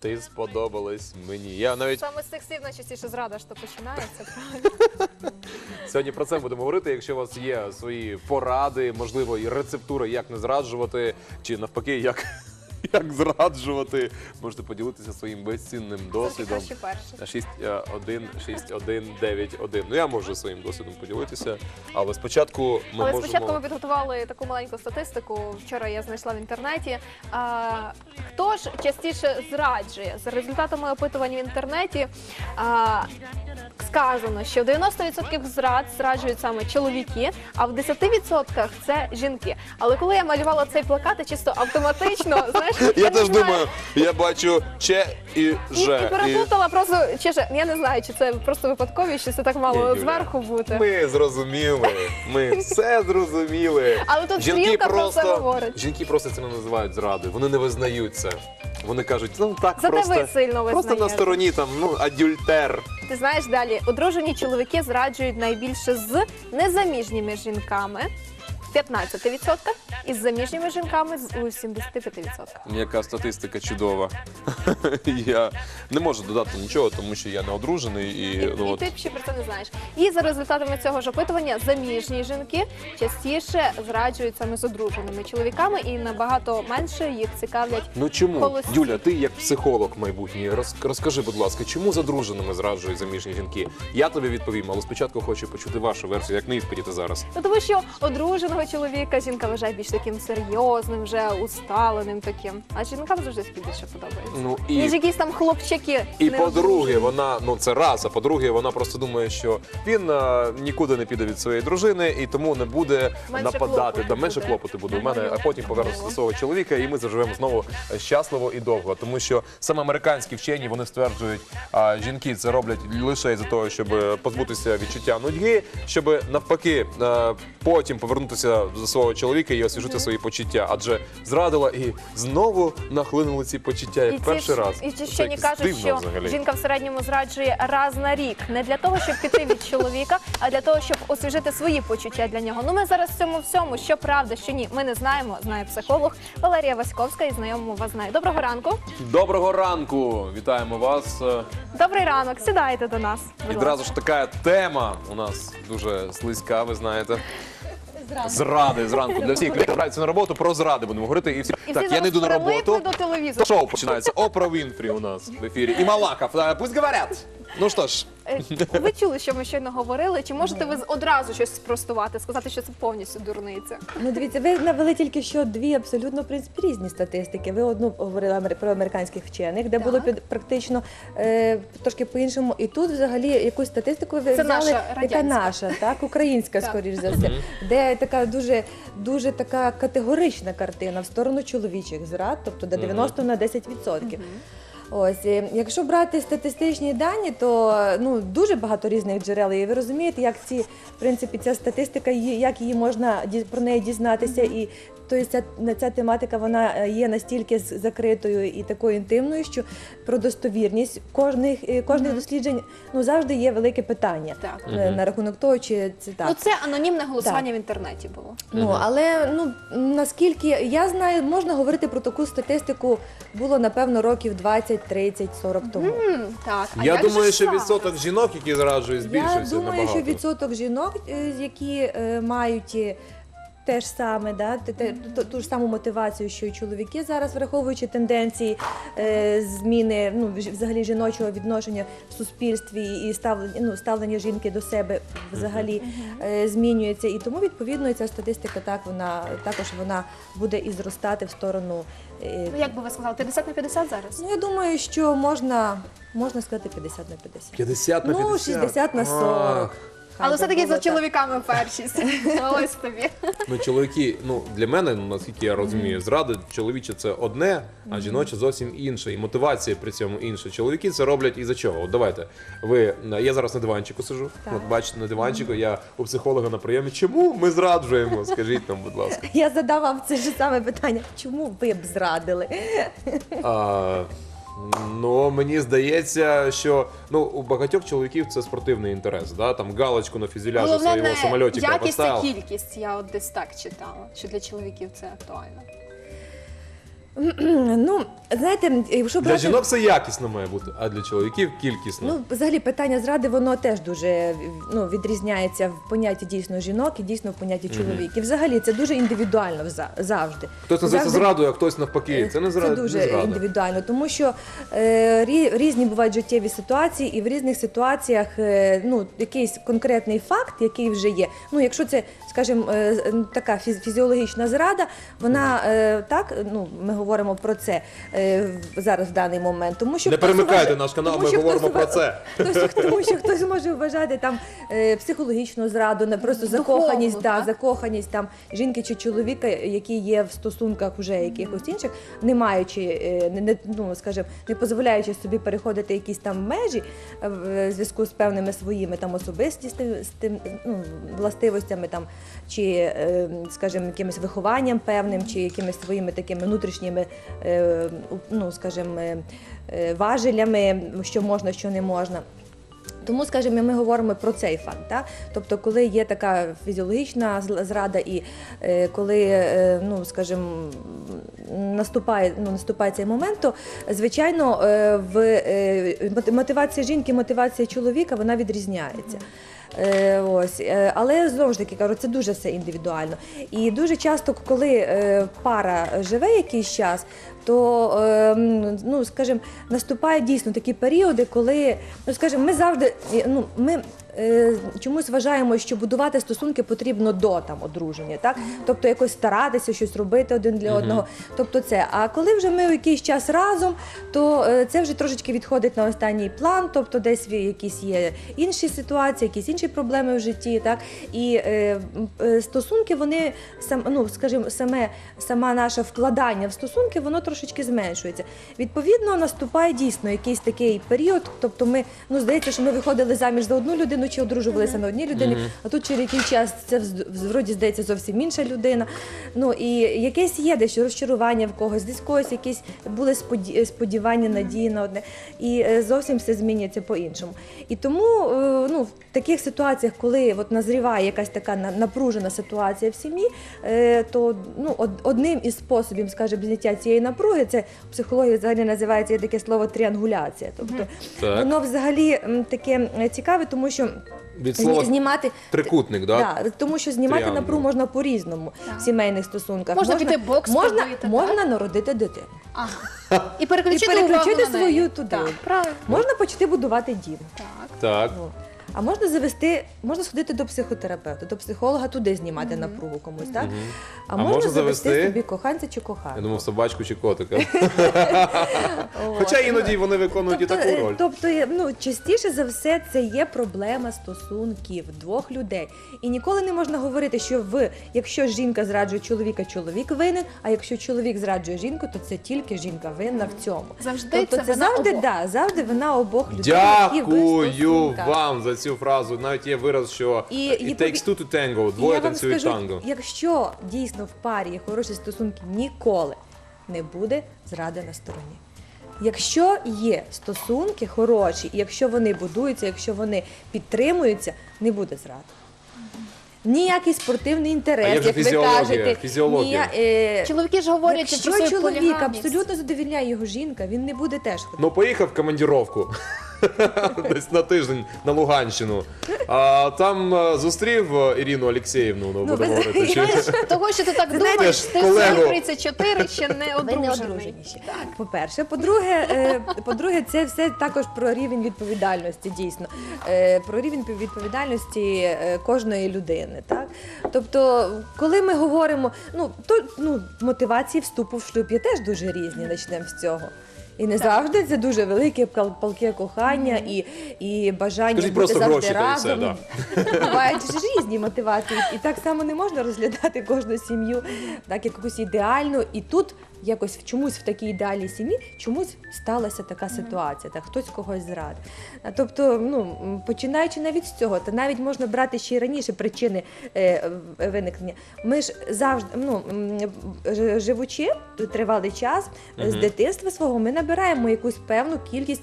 Ти сподобалась мені. Я навіть Саме з цих слів найчастіше зрада, що починається. правильно? сьогодні про це будемо говорити. Якщо у вас є свої поради, можливо, і рецептури, як не зраджувати, чи навпаки, як, як зраджувати, можете поділитися своїм безцінним досвідом. краще перше. 6, 1, 6, 1, 9, 1. Ну я можу своїм досвідом поділитися, але спочатку ми Але можемо... спочатку ми підготували таку маленьку статистику. Вчора я знайшла в інтернеті. А, хто ж частіше зраджує? За результатами опитувань в інтернеті а, сказано, що в 90% зрад зраджують саме чоловіки, а в 10% це жінки. Але коли я малювала цей плакат, я чисто автоматично, знаєш, Я не теж знаю, думаю, я бачу Че і І, Же. і переплутала просто чесно, я не знаю, чи це просто випадковість, чи це так Ні, мало Юля, зверху бути. Ми зрозуміли. Ми все зрозуміли. Але тут стрілка про це говорить. жінки просто це не називають зрадою. Вони не визнають це. Вони кажуть, ну так Зате просто, ви сильно просто на визнаєте. стороні там ну адюльтер. Ти знаєш далі, одружені чоловіки зраджують найбільше з незаміжніми жінками. 15% і з заміжніми жінками з- у 75%. Яка статистика чудова. Я не можу додати нічого, тому що я не одружений і, І, ну і от ти ще про це не знаєш. І за результатами цього ж опитування заміжні жінки частіше зраджують саме з одруженими чоловіками і набагато менше їх цікавлять. Ну чому, Холості. Юля, ти як психолог майбутній, роз, розкажи, будь ласка, чому задруженими зраджують заміжні жінки? Я тобі відповім, але спочатку хочу почути вашу версію, як іспиті ти зараз. Ну тому що одруженого чоловіка жінка вважає більш таким серйозним, вже усталеним таким. А жінкам завжди такі більше подобається. Ну Ніж і, якісь там хлопчаки. і по-друге, вона ну це раз, а по-друге, вона просто думає, що він е, нікуди не піде від своєї дружини і тому не буде Менше нападати. клопоту Да, менше буде. клопоти буде у мене, а потім повернуться до свого чоловіка, і ми заживемо знову щасливо і довго. Тому що саме американські вчені вони стверджують, а жінки це роблять лише із-за того, щоб позбутися відчуття нудьги, щоб навпаки е, потім повернутися до свого чоловіка і освіжити свої почуття. Адже зрадила і знову нахлинули ці почуття як І ці перший ж- раз. І ці Це вчені якось кажуть, дивно що взагалі. жінка в середньому зраджує раз на рік не для того, щоб піти від чоловіка, а для того, щоб освіжити свої почуття для нього. Ну ми зараз в цьому всьому, що правда, що ні, ми не знаємо. Знає психолог Валерія Васьковська і знайомому вас знає. Доброго ранку. Доброго ранку! Вітаємо вас. Е, Добрий ранок. Сідайте до нас. будь Відразу ж така тема у нас дуже слизька, ви знаєте. Зради зранку для всіх, хто збирається на роботу, про зради будемо говорити. І всі, І так, всі я не йду на роботу. до телевізора. Шоу починається. Опра Вінфрі у нас в ефірі. І Малахов. Е, Пусть говорять. Ну що ж, Е, Ви чули, що ми щойно говорили? Чи можете ви одразу щось спростувати, сказати, що це повністю дурниця? Ну, дивіться, ви навели тільки що дві абсолютно в принципі різні статистики. Ви одну говорили амер- про американських вчених, де Так. було під практично е, трошки по-іншому. І тут взагалі якусь статистику ви Це взяли, наша яка наша, так, українська, Так. скоріш за все, де така дуже дуже така категорична картина в сторону чоловічих зрад, тобто до 90 на 10%. Ось, якщо брати статистичні дані, то ну дуже багато різних джерел. І ви розумієте, як ці в принципі ця статистика, як її можна про неї дізнатися, і тобто ця, ця тематика вона е, є настільки з- закритою і такою інтимною, що про достовірність кожних е, кожних досліджень ну завжди є велике питання Так. е, на рахунок того, чи це так. Ну це анонімне голосування в інтернеті було. Ну але ну наскільки я знаю, можна говорити про таку статистику було напевно років 20, 30, 40 тому. М, так. А я думаю, що відсоток жінок, які зраджують, Я збільшується думаю, набагато. що відсоток жінок, які е, мають те ж саме, да, те- те- ту, ту ж саму мотивацію, що й чоловіки зараз, враховуючи тенденції е, зміни ну, взагалі жіночого відношення в суспільстві і ставлення, ну, ставлення жінки до себе взагалі е, змінюється. І тому відповідно і ця статистика так вона також вона буде і зростати в сторону. е, Ну як би ви сказали, 50 на 50 зараз? Ну я думаю, що можна, можна сказати 50 на 50. 50 на Ну, 60 на 40. Ах. Але все-таки за чоловіками першість. Ось тобі. Ну, чоловіки, ну для мене, ну, наскільки я розумію, зради чоловіче це одне, а жіноче зовсім інше. І мотивація при цьому інша. Чоловіки це роблять і за чого? От давайте. Ви я зараз на диванчику сижу. Так. От бачите, на диванчику, я у психолога на прийомі. Чому ми зраджуємо? Скажіть нам, будь ласка. Я задав вам це ж саме питання. Чому ви б зрадили? А, ну, мені здається, що ну, у багатьох чоловіків це спортивний інтерес. Да? Там галочку на фюзеляжі Головне свого не самольотика якість, а поставив. кількість. Я от десь так читала, що для чоловіків це актуально. Ну, знаєте, якщо Для брати... жінок це якісно має бути, а для чоловіків кількісно. Ну, взагалі питання зради, воно теж дуже ну, відрізняється в понятті дійсно жінок і дійсно в понятті чоловіків. Взагалі це дуже індивідуально вза- завжди. Хтось називається Завжди- зрадою, а хтось навпаки. Це не зрада. Це дуже не зрада. індивідуально, тому що е, рі- різні бувають життєві ситуації, і в різних ситуаціях е, ну, якийсь конкретний факт, який вже є. Ну, якщо це, скажімо, е, з- м, така фіз- фізіологічна зрада, вона е, так, ну, ми говоримо про це е, зараз в даний момент. Тому що Не хтось перемикайте вважає- наш канал, тому ми що говоримо хтось про це. Хтось, тому що хтось може вважати там е, психологічну зраду, не просто Духовну, закоханість, да, так? закоханість там жінки чи чоловіка, які є в стосунках уже якихось інших, не маючи, е, не, не ну скажімо, не дозволяючи собі переходити якісь там межі е, в зв'язку з певними своїми там з тим, ну, властивостями там, чи, е, скажімо, якимось вихованням певним, чи якимись своїми такими внутрішніми, е, ну скажімо, е, важелями, що можна, що не можна. Тому, скажімо, ми говоримо про цей факт. Да? Тобто, коли є така фізіологічна зрада, і е, коли, е, ну, скажімо, наступає, ну, наступає цей момент, то звичайно е, в е, мотивація жінки, мотивація чоловіка вона відрізняється. Е, ось, е, але знову ж таки кажу, це дуже все індивідуально. І дуже часто, коли е, пара живе якийсь час, то е, ну, скажімо, наступають дійсно такі періоди, коли ну, скажімо, ми завжди ну, ми. Е, Чомусь вважаємо, що будувати стосунки потрібно до там одруження, так тобто якось старатися щось робити один для одного. Тобто це. А коли вже ми якийсь час разом, то е, це вже трошечки відходить на останній план, тобто десь якісь є інші ситуації, якісь інші проблеми в житті. Так і е, е, стосунки, вони сам, ну скажімо, саме сама наше вкладання в стосунки, воно трошечки зменшується. Відповідно, наступає дійсно якийсь такий період. Тобто, ми ну здається, що ми виходили заміж за одну людину чи одружувалися на одній людині, а тут через якийсь час це вз- вроді здається зовсім інша людина. Ну і якесь є дещо розчарування в когось, десь в когось якісь були споді- сподівання, надії на одне, і е, зовсім все змінюється по-іншому. І тому е, ну, в таких ситуаціях, коли от назріває якась така на- напружена ситуація в сім'ї, е, то ну, од- одним із способів, скажімо, зняття цієї напруги, це в психології взагалі називається є таке слово тріангуляція. Тобто Так. воно взагалі м, таке цікаве, тому що Від слова знімати трикутник, да? Да, тому що знімати Тріангл. напругу можна по-різному в сімейних стосунках. Можна піти бокс можна, побити, так? можна народити дитину. А. І переключити, І переключити увагу на неї. свою туди. Так, правильно. Можна почати будувати дім. Так. Так. Ну, А можна завести, можна сходити до психотерапевта, до психолога туди знімати напругу комусь, так? А, А можна, можна завести, завести? собі коханця чи Я коханку. думав, собачку чи котика. От. Хоча іноді вони виконують і Тобто, таку роль. тобто, ну частіше за все, це є проблема стосунків двох людей. І ніколи не можна говорити, що в якщо жінка зраджує чоловіка, чоловік винен. А якщо чоловік зраджує жінку, то це тільки жінка винна в цьому. Завжди тобто це це вина завжди обох. да, завжди вина обох людей. які в Дякую стосунках. вам за цю фразу. Навіть є вираз, що І- і it takes two to tango, двоє я вам танцюють скажу, танго. якщо дійсно в парі є хороші стосунки, ніколи не буде зради на стороні. Якщо є стосунки хороші, і якщо вони будуються, якщо вони підтримуються, не буде зради. Ніякий спортивний інтерес, А вже як ви фізіологія, кажете. фізіологія. Ні, е, Чоловіки ж говорять якщо свою чоловік полігамність. абсолютно задовільняє його жінка, він не буде теж ходити. Ну, поїхав в командіровку. Десь на тиждень на Луганщину. А там е, зустрів е, Ірину Олексіївну, ну, будемо ви говорити. чи- Знаєш, того, що ти так Знаєте, думаєш, ти колегу- свої 34 ще не Ви не одружений. одружені ще. По-перше, по-друге, е, по-друге, це все також про рівень відповідальності, дійсно. Е, Про рівень відповідальності е, кожної людини. Так? Тобто, коли ми говоримо, ну, то ну, мотивації вступу в шлюб є теж дуже різні, почнемо з цього. І не завжди це дуже велике пал- палке кохання і, і бажання Скажіть бути просто завжди гроші, та й все, разом. Бувають ж різні мотивації. І так само не можна розглядати кожну сім'ю так як якусь ідеальну. І тут якось в чомусь в такій ідеальній сім'ї чомусь сталася така ситуація, так хтось когось зрадив. Тобто, ну починаючи навіть з цього, та навіть можна брати ще й раніше причини е, виникнення. Ми ж завжди, ну живучи тривалий час з дитинства свого, ми набираємо якусь певну кількість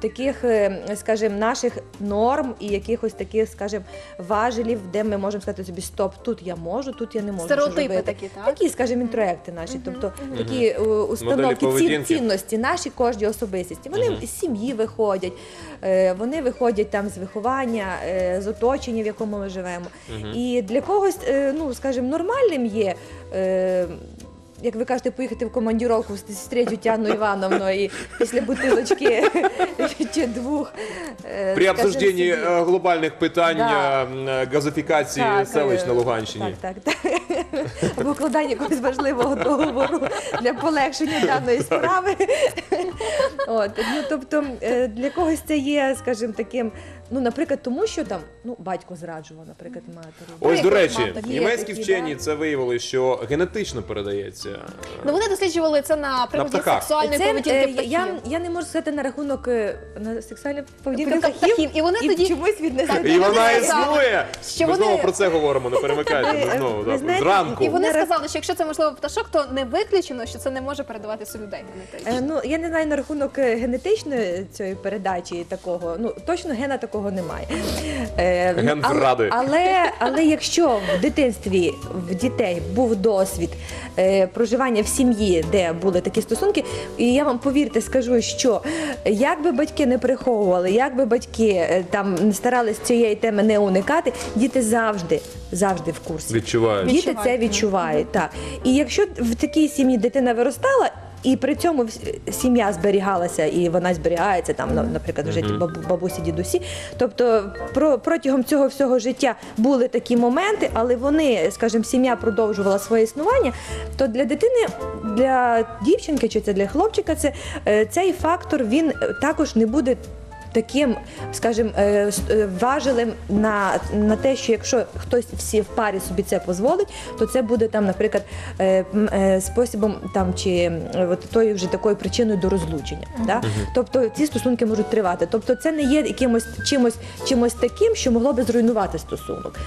таких, е, скажімо, наших норм і якихось таких, скажімо, важелів, де ми можемо сказати собі стоп, тут я можу, тут я не можу. Стереотипи робити. такі, так? Такі, скажімо, інтроекти наші, тобто такі е, установки, ці, цінності, наші кожні особистості. Вони з сім'ї виходять, е, вони виходять там з виховання, з оточення, в якому ми живемо. І для когось, ну скажімо, нормальним є. Як ви кажете, поїхати в командіровку зустріти Тяну Івановну і після бутилочки чи двох. е, При обсужденні е, глобальних питань Да. е, газифікації Так, селищ на Луганщині. Так, так, так. Або укладання якогось важливого договору для полегшення даної справи. От, ну, тобто для когось це є, скажімо, таким, ну, наприклад, тому що там ну, батько зраджував, наприклад, матері. Ось, до речі, мав німецькі такі, вчені да. це виявили, що генетично передається. Ну вони досліджували це на приводі птахах. сексуальної Це, поведінки е, птахів. я, я не можу сказати на рахунок е, на сексуальну поведінку Поведінка птахів, птахів. І вони і тоді- чомусь віднесли. І вона існує. що Ми вони- знову про це говоримо, не перемикайте. Ми знову ви да, знаєте, зранку. І вони сказали, що якщо це можливо пташок, то не виключено, що це не може передаватися людей генетично. Е, Ну я не знаю на рахунок е, генетичної цієї передачі такого. Ну точно гена такого немає. Е, Ген але, але, але якщо в дитинстві в дітей був досвід е, проживання в сім'ї, де були такі стосунки, і я вам повірте, скажу, що як би батьки не приховували, як би батьки е, там старались цієї теми не уникати, діти завжди, завжди в курсі. Відчувають. Діти Відчувають. це відчувають. Так. І якщо в такій сім'ї дитина виростала. І при цьому сім'я зберігалася, і вона зберігається там, на- наприклад, в житті бабу- бабусі, дідусі. Тобто про, протягом цього всього життя були такі моменти, але вони, скажімо, сім'я продовжувала своє існування. То для дитини, для дівчинки чи це для хлопчика, це е, цей фактор він е, також не буде таким, скажімо, е, е, важелем на, на те, що якщо хтось всі в парі собі це дозволить, то це буде там, наприклад, спосібом е, способом там чи от тою вже такою причиною до розлучення. Да? Тобто ці стосунки можуть тривати. Тобто це не є якимось чимось, чимось таким, що могло би зруйнувати стосунок.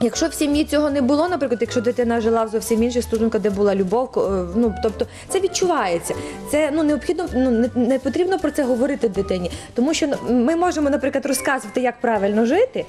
Якщо в сім'ї цього не було, наприклад, якщо дитина жила в зовсім інших стосунках, де була любов, е, ну тобто це відчувається. Це ну необхідно, ну не, не потрібно про це говорити дитині, тому що ну, ми можемо, наприклад, розказувати, як правильно жити,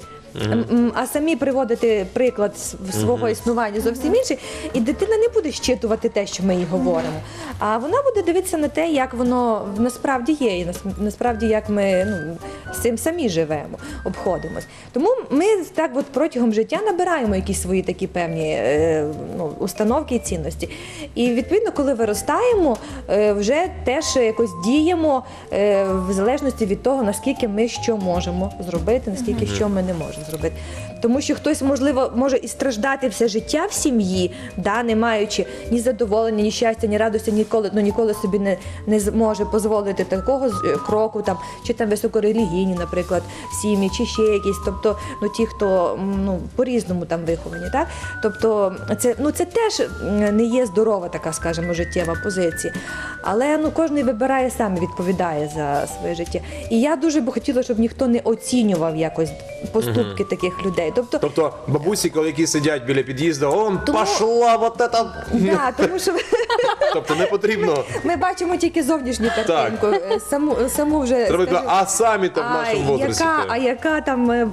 м, м, а самі приводити приклад с- в свого існування зовсім інший, і дитина не буде щитувати те, що ми їй говоримо. А вона буде дивитися на те, як воно насправді є, і насправді як ми ну, з цим самі живемо, обходимось. Тому ми так от протягом життя набираємо якісь свої такі певні е, ну, установки і цінності. І відповідно, коли виростаємо, е, вже теж якось діємо е, в залежності від того, наскільки ми що можемо зробити, наскільки що ми не можемо зробити. Тому що хтось, можливо, може і страждати все життя в сім'ї, да, не маючи ні задоволення, ні щастя, ні радості, ніколи, ну, ніколи собі не, не зможе дозволити такого е, кроку, там, чи там високорелігійні, наприклад, сім'ї, чи ще якісь, тобто ну, ті, хто ну, по-різному там виховані. Так? Тобто це, ну, це теж не є здорова така, скажімо, життєва позиція. Але ну, кожен вибирає сам і відповідає за своє життя. І я дуже би хотіла, щоб ніхто не оцінював якось поступки таких людей. Тобто, Тобто бабусі, коли які сидять біля під'їзду, он Тому- пошла вот это. да, тому що Тобто не потрібно. ми бачимо тільки зовнішню картинку, е, саму, саму вже Треба скажімо, а самі там в нашому возрасті. яка, а яка там е,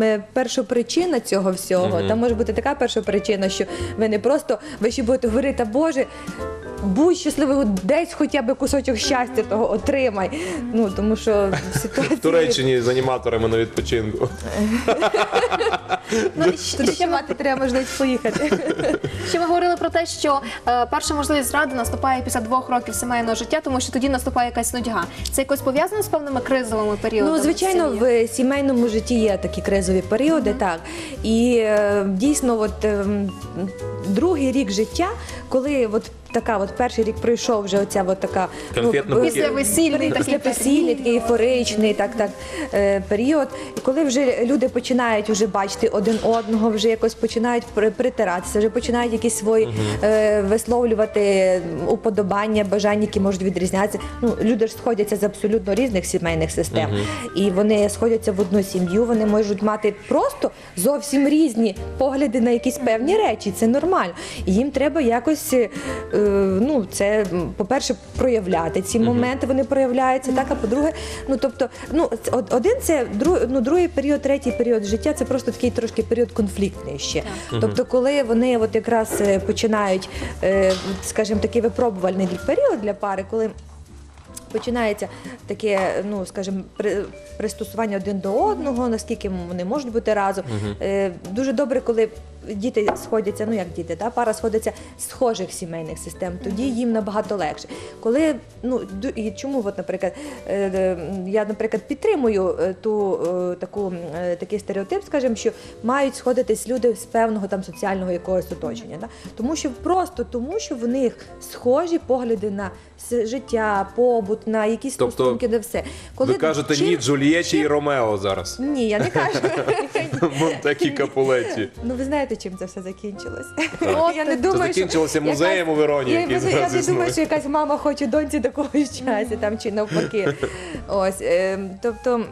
е, першопричина цього всього? Там може бути така першопричина, що ви не просто ви ще будете говорити, «Та, Боже. Будь щасливий, десь хоча б кусочок щастя того отримай. Ну тому що ситуація В Туреччині з аніматорами на відпочинку. Ну, Туди ще мати треба можливість поїхати. Ще ми говорили про те, що е, перша можливість зради наступає після двох років сімейного життя, тому що тоді наступає якась нудьга. Це якось пов'язано з певними кризовими періодами? Ну, звичайно, в сім'ї? сімейному житті є такі кризові періоди, так. І е, дійсно, от ем, другий рік життя, коли от така, от перший рік пройшов вже оця от така ну, Після весільний після такий весілля, такий ейфоричний, так, так, е, період. І коли вже люди починають вже бачити один одного, вже якось починають при- притиратися, вже починають якісь свої е, висловлювати уподобання, бажання, які можуть відрізнятися. Ну, люди ж сходяться з абсолютно різних сімейних систем. І вони сходяться в одну сім'ю, вони можуть мати просто зовсім різні погляди на якісь певні речі. Це нормально. І їм треба якось е, ну, це, по-перше, проявляти ці моменти, вони проявляються, так, а по-друге, ну, тобто, ну, один це, ну, другий період, третій період життя, це просто такий трошки період конфліктний ще. Тобто, коли вони от якраз е, починають, е, скажімо, такий випробувальний період для пари, коли починається таке, ну скажімо, пристосування один до одного, наскільки вони можуть бути разом. Е, дуже добре, коли діти сходяться, ну як діти, та пара сходиться з схожих сімейних систем, тоді їм набагато легше. Коли ну ду- і чому, от, наприклад, е, е, я, наприклад, підтримую е, ту е, таку е, такий стереотип, скажімо, що мають сходитись люди з певного там соціального якогось оточення, да? тому що просто тому, що в них схожі погляди на життя, побут, на якісь Тобто, стосунки, на все. Ви кажете чим- ні Джульєті і Ромео зараз. Ні, я не кажу. Монтакі Капулеті. Ну ви знаєте, чим це все закінчилось. От Я не це Це думаю, що закінчилося музеєм у Вероні, я, який я, я зараз не думаю, існує. що якась мама хоче доньці такого щастя там чи навпаки. Ось, е, тобто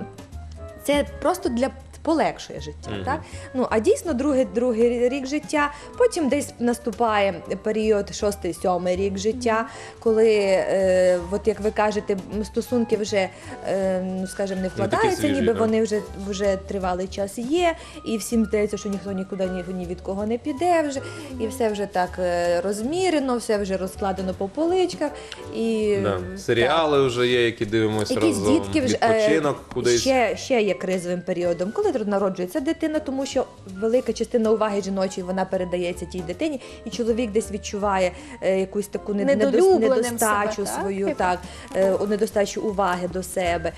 це просто для полегшує життя, Мгм. так? Ну а дійсно другий, другий рік життя, потім десь наступає період шостий, сьомий рік життя, коли, е, от як ви кажете, стосунки вже, е, ну скажімо, не вкладаються, свіжі, ніби так. вони вже, вже тривалий час є, і всім здається, що ніхто нікуди ні, ні від кого не піде вже, і все вже так е, розмірено, все вже розкладено по поличках. І, Да. так. Серіали вже є, які дивимося Якісь разом. дітки вже е, Відпочинок кудись. ще, ще є кризовим періодом, коли народжується дитина, тому що велика частина уваги жіночої вона передається тій дитині, і чоловік десь відчуває е, якусь таку недостачу себе, свою, так, так, е, недостачу уваги до себе.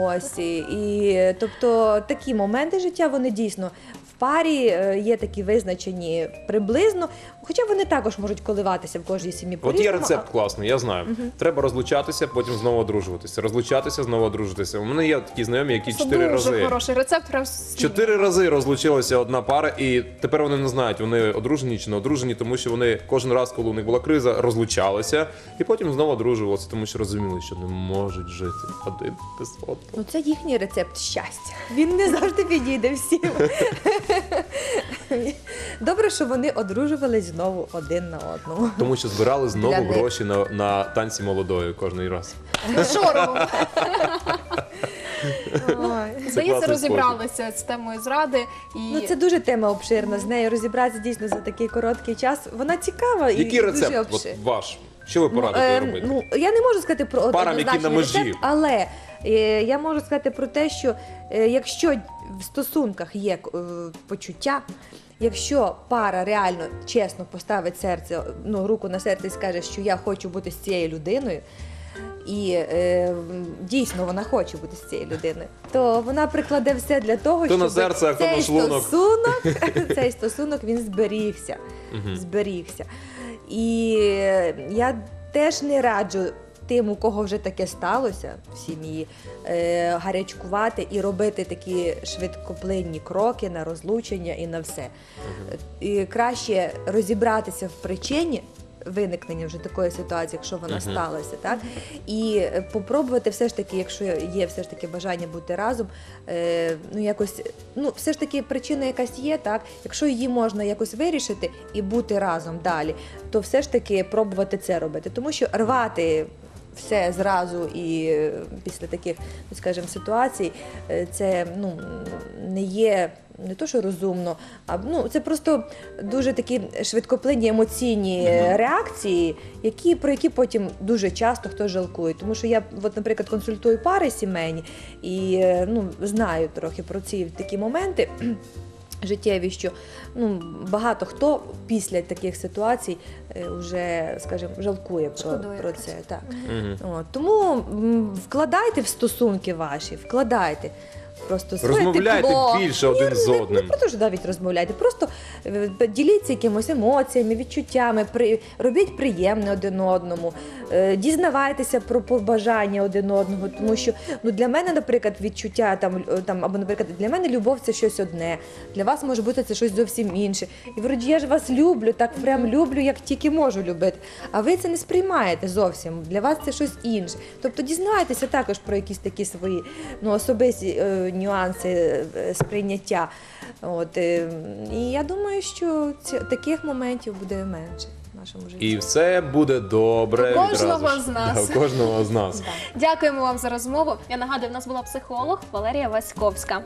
Ось і тобто такі моменти життя вони дійсно. В парі е, є такі визначені приблизно, хоча вони також можуть коливатися в кожній сім'ї. От є рецепт класний, я знаю. Треба розлучатися, потім знову одружуватися. Розлучатися, знову одружитися. У мене є такі знайомі, які Це чотири дуже рази. хороший рецепт. Чотири рази розлучилася одна пара, і тепер вони не знають, вони одружені чи не одружені, тому що вони кожен раз, коли у них була криза, розлучалися і потім знову одружувалися, тому що розуміли, що не можуть жити один без одного. Ну, це їхній рецепт щастя. Він не завжди підійде всім. Добре, що вони одружувались знову один на одному. Тому що збирали знову Для них. гроші на, на танці молодої кожний раз. Ой. Здається, класний розібралися з темою зради. І Ну, це дуже тема обширна. З нею розібратися дійсно за такий короткий час. Вона цікава і Який дуже рецепт от, обширна. ваш? Що ви Ну, порадите е, робити? ну, я не можу сказати про які на однозначний межі. рецепт, але е, я можу сказати про те, що е, якщо в стосунках є е, почуття, якщо пара реально чесно поставить серце, ну, руку на серце і скаже, що я хочу бути з цією людиною. І е, дійсно вона хоче бути з цією людиною, то вона прикладе все для того, То на щоб серце, а то на цей стосунок, цей стосунок він зберігся. Зберігся. І я теж не раджу тим, у кого вже таке сталося в сім'ї, е, гарячкувати і робити такі швидкоплинні кроки на розлучення і на все. І краще розібратися в причині. Виникнення вже такої ситуації, якщо вона Мгм. сталася, так і попробувати все ж таки, якщо є все ж таки бажання бути разом, е, ну якось, ну все ж таки причина якась є, так. Якщо її можна якось вирішити і бути разом далі, то все ж таки пробувати це робити, тому що рвати. Все зразу і е, після таких, ну скажімо, ситуацій, е, це ну не є не то, що розумно, а ну це просто дуже такі швидкоплинні емоційні е, реакції, які про які потім дуже часто хто жалкує. Тому що я, от, наприклад, консультую пари сімейні і е, ну знаю трохи про ці такі моменти. Життєві, що ну багато хто після таких ситуацій е, вже, скажімо, жалкує про, про це. Так. Угу. От, тому вкладайте в стосунки ваші, вкладайте. Просто своє Розмовляйте тепло. більше один з Не, одним. не про те, що навіть розмовляйте, просто е, діліться якимось емоціями, відчуттями, при, робіть приємне один одному, е, дізнавайтеся про побажання один одного. Тому що ну, для мене, наприклад, відчуття там, е, там, або, наприклад, для мене любов це щось одне, для вас може бути це щось зовсім інше. І вроді я ж вас люблю, так прям люблю, як тільки можу любити. А ви це не сприймаєте зовсім. Для вас це щось інше. Тобто дізнайтеся також про якісь такі свої ну, особисті е, нюанси е, сприйняття. От, е, і я думаю, що ці, таких моментів буде менше в нашому житті. І все буде добре. У кожного з нас. Да, у кожного з нас. Дякуємо вам за розмову. Я нагадую, в нас була психолог Валерія Васьковська.